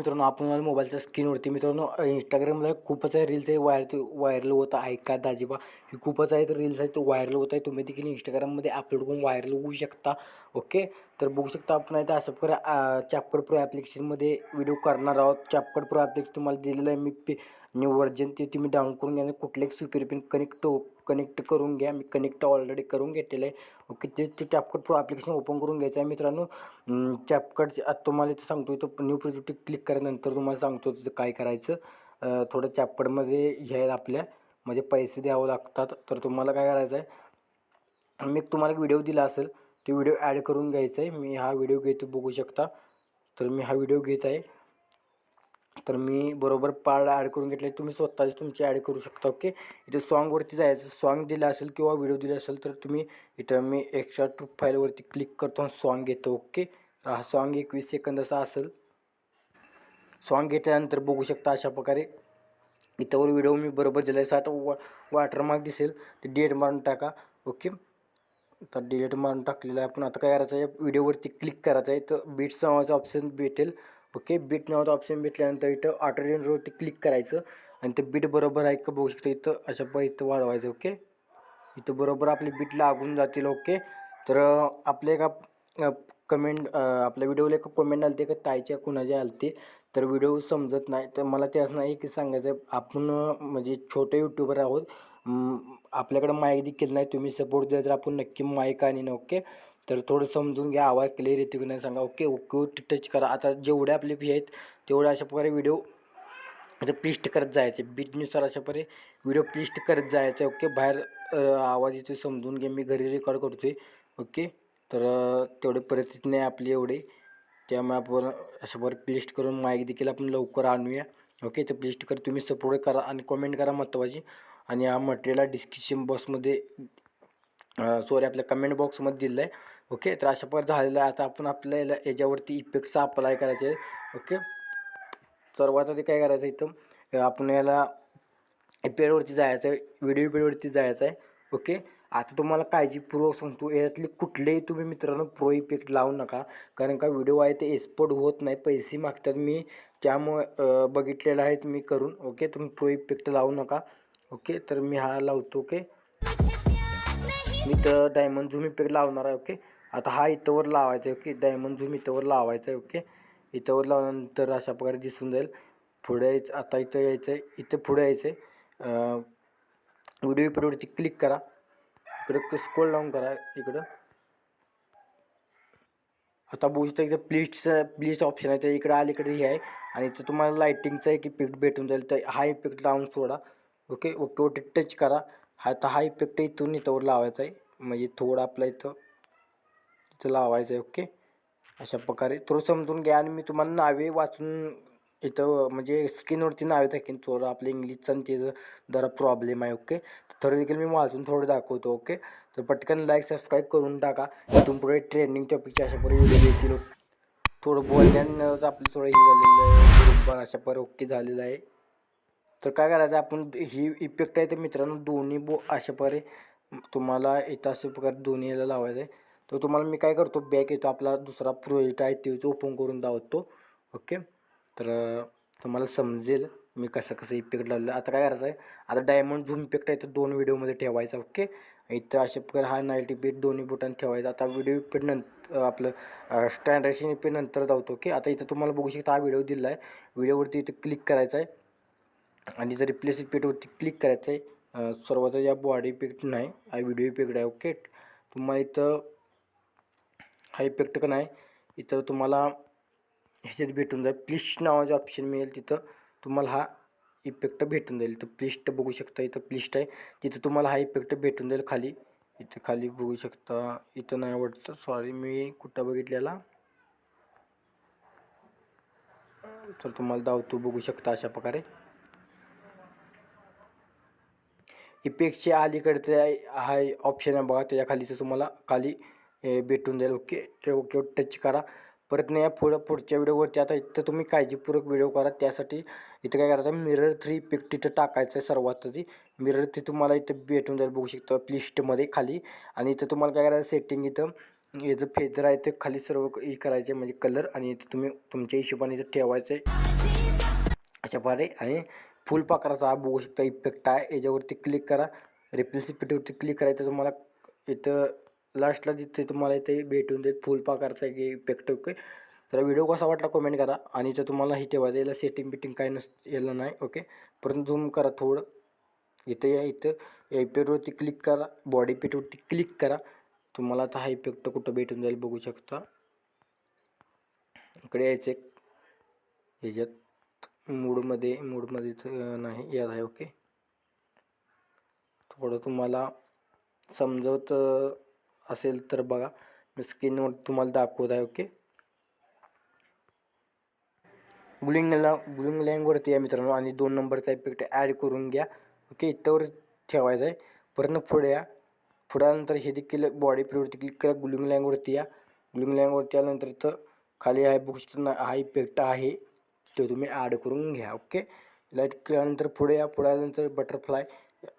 मित्रांनो आपण आज मोबाईलच्या स्क्रीनवरती मित्रांनो इंस्टाग्रामला खूपच आहे रील्स आहे वायर व्हायरल होत आहे. का दाजीबा ही खूपच आहेत रील्स आहेत व्हायरल होत आहे. तुम्ही देखील इंस्टाग्राममध्ये अपलोड करून व्हायरल होऊ शकता ओके तर बघू शकता आपण आहे तर असं करा चॅपकड प्रो ॲप्लिकेशनमध्ये व्हिडिओ करणार आहोत. चॅपकड प्रो ॲप्लिकेशन तुम्हाला दिलेलं आहे. मी पे न्यू व्हर्जन ते तुम्ही डाऊन करून घ्या. कुठल्याही सुपेर पिन कनेक्ट कनेक्ट करून घ्या. मी कनेक्ट ऑलरेडी करून घेतलेलं आहे. ओके ते ते टॅपकट प्रो ॲप्लिकेशन ओपन करून घ्यायचं आहे. मित्रांनो टॅपकट आता तुम्हाला इथं सांगतो इथं न्यू प्रोजेक्ट क्लिक केल्यानंतर तुम्हाला सांगतो तिथं काय करायचं. थोडं चॅपकडमध्ये घ्यायला आपल्या म्हणजे पैसे द्यावं लागतात. तर तुम्हाला काय करायचं आहे मी तुम्हाला एक व्हिडिओ दिला असेल तो व्हिडिओ ॲड करून घ्यायचा आहे. मी हा व्हिडिओ घेतो बघू शकता. तर मी हा व्हिडिओ घेत आहे. तर मी बरोबर पार्ट ॲड करून घेतले. तुम्ही स्वतःच तुमची ॲड करू शकता ओके? इथे सॉन्गवरती जायचं सॉन्ग दिलं असेल किंवा व्हिडिओ दिला असेल तर तुम्ही इथं मी एक्स्ट्रा ट्रूप फाईलवरती क्लिक करतो आणि सॉन्ग घेतो ओके? तर हा सॉन्ग एकवीस सेकंदाचा असेल. सॉन्ग घेतल्यानंतर बघू शकता अशा प्रकारे. इथंवर व्हिडिओ मी बरोबर दिला आहे साठ वा वॉटरमार्क दिसेल. ते डेट मारून टाका ओके? तर डिलेट मारून टाकलेलं आहे. आपण आता काय करायचं आहे? व्हिडिओवरती क्लिक करायचं आहे. तर बीट नावाचं ऑप्शन भेटेल. ओके बीट नावाचं ऑप्शन भेटल्यानंतर इथं ऑटो रेंजवरती क्लिक करायचं आणि ते बीट बरोबर आहे का बघू शकता इथं अशा प इथं वाढवायचं ओके? इथं बरोबर आपले बीट लागून जातील ओके? तर आपले एका कमेंट आपल्या व्हिडिओला एक कमेंट आली का ताईच्या कुणाच्या आलते? तर व्हिडिओ समजत नाही. तर मला त्याच नाही की सांगायचं आहे आपण म्हणजे छोटे यूट्यूबर आहोत आपल्याकडं माईक देखील नाही तुम्ही सपोर्ट दिला तर आपण नक्की माईक आणि ओके? तर थोडं समजून घ्या आवाज क्लिअर येते की नाही सांगा. ओके ओके टच करा. आता जेवढे आपले फी आहेत तेवढ्या अशा प्रकारे व्हिडिओ आता प्लिस्ट करत जायचे. बीटनुसार अशा प्रकारे व्हिडिओ प्लिस्ट करत जायचं. ओके बाहेर आवाज येतो समजून घ्या. मी घरी रेकॉर्ड करतो आहे ओके तर तेवढे तेवढी परिस्थिती नाही आपली एवढी. त्यामुळे आपण अशा प्रकारे प्लिस्ट करून माईक देखील आपण लवकर आणूया. ओके तर प्लिस्ट कर तुम्ही सपोर्ट करा आणि कमेंट करा महत्त्वाची आणि हा मटेरियल डिस्क्रिप्शन बॉक्समध्ये सॉरी आपल्या कमेंट बॉक्समध्ये दिलं आहे ओके तर अशा प्रकारे झालेलं आहे. आता आपण आपल्याला याच्यावरती इफेक्टचा अप्लाय करायचे आहे ओके सर्वात आधी काय करायचं इथं? आपण याला पेडवरती जायचं आहे. व्हिडिओ पेडवरती जायचं आहे. ओके आता तुम्हाला काळजीपूर्वक सांगतो. यातले कुठलेही तुम्ही मित्रांनो प्रो इफेक्ट लावू नका. कारण का व्हिडिओ आहे ते एक्सपोर्ट होत नाही. पैसे मागतात मी. त्यामुळे बघितलेलं आहे मी करून. ओके तुम्ही प्रो इफेक्ट लावू नका. ओके तर मी हा लावतो. ओके मी तर डायमंड झूम इफेक्ट लावणार आहे ओके आता हा इथंवर लावायचा आहे ओके डायमंड झूम इथंवर लावायचा आहे ओके इथंवर लावल्यानंतर अशा प्रकारे दिसून जाईल. पुढे यायचं आता इथं यायचं आहे इथं पुढे यायचं आहे व्हिडिओ इफेक्टवरती क्लिक करा. इकडं स्कोल डाऊन करा इकडं. आता बघू शकता इथं प्लिस्टचं प्लीज ऑप्शन आहे ते इकडं अलीकडे हे आहे. आणि इथं तुम्हाला लायटिंगचा एक इफेक्ट भेटून जाईल तर हा इफेक्ट लावून सोडा ओके ओके ओटी टच करा. हा तर हा इफेक्ट इथून इथंवर लावायचा आहे. म्हणजे थोडं आपलं इथं इथं लावायचं आहे ओके अशा प्रकारे. थोडं समजून घ्या आणि मी तुम्हाला नावे वाचून इथं म्हणजे स्क्रीनवरती नावे टाकेन. थोडं आपलं इंग्लिशचं आणि त्याचं जरा प्रॉब्लेम आहे ओके थोडं देखील मी वाचून थोडं दाखवतो ओके तर पटकन लाईक सबस्क्राईब करून टाका. इथून पुढे ट्रेंडिंग टॉपिकच्या अशा परी व्हिडिओ येतील. थोडं बोलण्यानं आपलं थोडं हे झालेलं आहे. बरोबर अशा पर ओके झालेलं आहे. तर काय करायचं आपण ही इफेक्ट आहे तर मित्रांनो दोन्ही बो अशा प्रकारे तुम्हाला इथं अशा प्रकारे दोन्हीला लावायचं आहे तर तुम्हाला मी काय करतो बॅक येतो आपला दुसरा प्रोजेक्ट आहे तेच ओपन करून दावतो ओके? तर तुम्हाला समजेल मी कसं कसं इफेक्ट लावलं आता काय करायचं आहे आता डायमंड झूम इफेक्ट आहे तर दोन व्हिडिओमध्ये ठेवायचा ओके? इथं अशा प्रकारे हा नाईट इफेक्ट दोन्ही बोटांनी ठेवायचा. आता व्हिडिओ इफेक्ट नंतर आपलं स्टँडर्डेशन इफेक्ट नंतर जावतो ओके? आता इथं तुम्हाला बघू शकता हा व्हिडिओ दिला आहे व्हिडिओवरती इथं क्लिक करायचा आहे आणि जर रिप्लेस इफेक्टवरती क्लिक करायचं आहे सर्वात या बॉडी इफेक्ट नाही हा व्हिडिओ इफेक्ट आहे ओके तुम्हाला इथं हा इफेक्ट का नाही इथं तुम्हाला ह्याच्यात भेटून जाईल. प्लिस्ट नावाचं ऑप्शन मिळेल तिथं तुम्हाला हा इफेक्ट भेटून जाईल. इथं प्लिस्ट बघू शकता इथं प्लिस्ट आहे. तिथं तुम्हाला हा इफेक्ट भेटून जाईल खाली. इथं खाली बघू शकता इथं नाही आवडतं. सॉरी मी कुठं बघितलेला? तर तुम्हाला धावतो बघू शकता अशा प्रकारे. इफेक्टच्या ते हा ऑप्शन आहे बघा त्याच्या खालीचं तुम्हाला खाली भेटून जाईल. ओके ओके टच करा. परत नाही पुढं पुढच्या व्हिडिओवरती आता इथं तुम्ही काळजीपूर्वक व्हिडिओ करा. त्यासाठी इथं काय करायचं मिरर थ्री इफेक्ट इथं टाकायचं आहे सर्वात आधी मिरर ते तुम्हाला इथं भेटून जाईल बघू शकता. प्लिस्टमध्ये खाली. आणि इथं तुम्हाला काय करायचं सेटिंग इथं हे जो फेदर आहे ते खाली सर्व हे करायचे म्हणजे कलर आणि इथं तुम्ही तुमच्या हिशोबाने इथं ठेवायचं आहे अशा प्रकारे. आणि फुल पाकराचा हा बघू शकता इफेक्ट आहे. याच्यावरती क्लिक करा. रिप्लेस इफेक्टवरती क्लिक करायचं तुम्हाला इथं लास्टला जिथे तुम्हाला इथे भेटून जाईल फुल पाकरचा एक इफेक्ट ओके तर व्हिडिओ कसा वाटला कमेंट करा. आणि इथं तुम्हाला हे ठेवायचं याला सेटिंग बिटिंग काय नस याला नाही ओके परंतु झूम करा थोडं. इथं या इथं. या इफेक्टवरती क्लिक करा. बॉडी पेटवरती क्लिक करा. तुम्हाला आता हा इफेक्ट कुठं भेटून जाईल बघू शकता. इकडे यायचं एक. ह्याच्यात मूडमध्ये मूडमध्ये नाही याद आहे ओके थोडं तुम्हाला समजवत असेल तर बघा. मी स्क्रीनवर तुम्हाला दाखवत आहे ओके गुलिंगला गुलिंग लँगवरती या मित्रांनो. आणि दोन नंबरचा इफेक्ट ॲड करून घ्या ओके इथंवर ठेवायचं आहे. परत पुढे या. पुढ्यानंतर हे देखील बॉडी प्लेवरती क्लिक करा. गुलिंग लँगवरती या. गुलिंग लँगवरती आल्यानंतर इथं खाली आहे बुक्स हा इफेक्ट आहे. तो तुम्ही ॲड करून घ्या ओके लाइट केल्यानंतर पुढे या पुढे बटरफ्लाय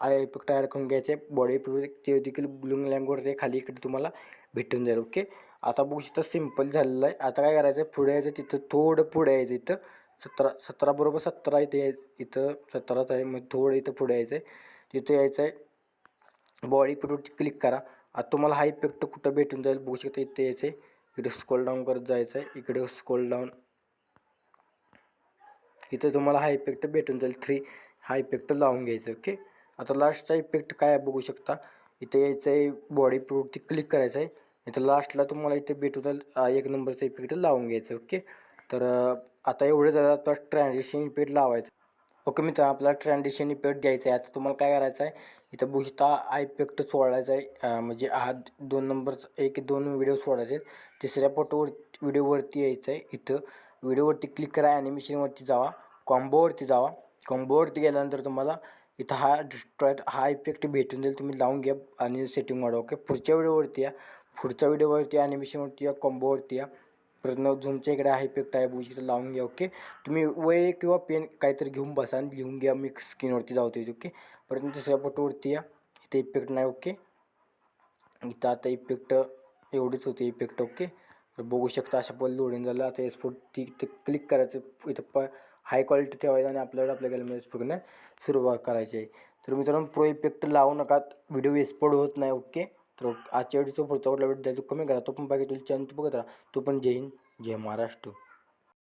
आय इफेक्ट ॲड करून घ्यायचे. बॉडी प्लेवर ते देखील ग्लिंग लँगवरती खाली इकडे तुम्हाला भेटून जाईल ओके आता बघू शकता सिंपल झालेलं आहे. आता काय करायचं? आहे पुढे यायचं तिथं थोडं पुढे यायचं इथं. सतरा सतरा बरोबर सतरा इथे याय इथं सतराच आहे मग थोडं इथं पुढे यायचं आहे तिथं यायचं आहे बॉडी पिटवरती क्लिक करा. आता तुम्हाला हा इफेक्ट कुठं भेटून जाईल? बघू शकता इथे यायचं आहे इकडे स्कोल डाऊन करत जायचं आहे इकडे स्कोल डाऊन इथं तुम्हाला हा इफेक्ट भेटून जाईल. थ्री हा इफेक्ट लावून घ्यायचं ओके आता लास्टचा इफेक्ट काय आहे बघू शकता. इथे यायचं आहे बॉडी प्रूफवरती क्लिक करायचं आहे. इथं लास्टला तुम्हाला इथे भेटून जाईल एक नंबरचा इफेक्ट लावून घ्यायचं ओके तर आता एवढं झालं आता ट्रान्झॅक्शन इफेक्ट लावायचं. ओके मित्र आपला ट्रान्झॅक्शन इफेक्ट घ्यायचा आहे. आता तुम्हाला काय करायचं आहे? इथं बघू हा इफेक्ट सोडायचा आहे. म्हणजे हा दोन नंबरचा एक दोन व्हिडिओ सोडायचे आहेत. तिसऱ्या फोटोवर व्हिडिओवरती यायचं आहे इथं. व्हिडिओवरती क्लिक करा ॲनिमेशनवरती जावा कॉम्बोवरती जावा. कॉम्बोवरती गेल्यानंतर तुम्हाला इथं हा डिस्ट्रॉयट हा इफेक्ट भेटून जाईल. तुम्ही लावून घ्या आणि सेटिंग वाढवा ओके पुढच्या व्हिडिओवरती या. पुढच्या व्हिडिओवरती ॲनिमेशनवरती या कॉम्बोवरती या. परत झूमच्या इकडे हा इफेक्ट आहे बुजी लावून घ्या ओके तुम्ही वय किंवा पेन काहीतरी घेऊन बसा आणि लिहून घ्या मी स्क्रीनवरती जावते ओके परत दुसऱ्या फोटोवरती या. इथे इफेक्ट नाही ओके इथं आता इफेक्ट एवढीच होते इफेक्ट ओके तर बघू शकता अशा पद्धती लोडिंग झालं आता एसपोर्ट ती इथं क्लिक करायचं इथं प हाय क्वालिटी ठेवायचं आणि आपल्याला आपल्या गॅलमध्ये एसपोर्टने सुरुवात करायची आहे. तर मित्रांनो प्रो इफेक्ट लावू नका व्हिडिओ एक्सपोर्ट होत नाही ओके तर आजच्या व्हिडिओचा पुढचा कुठला व्हिडिओ द्यायचा कमी करा. तो पण बाकी तुला चॅनल बघत राहा. तो पण जय हिंद जय महाराष्ट्र.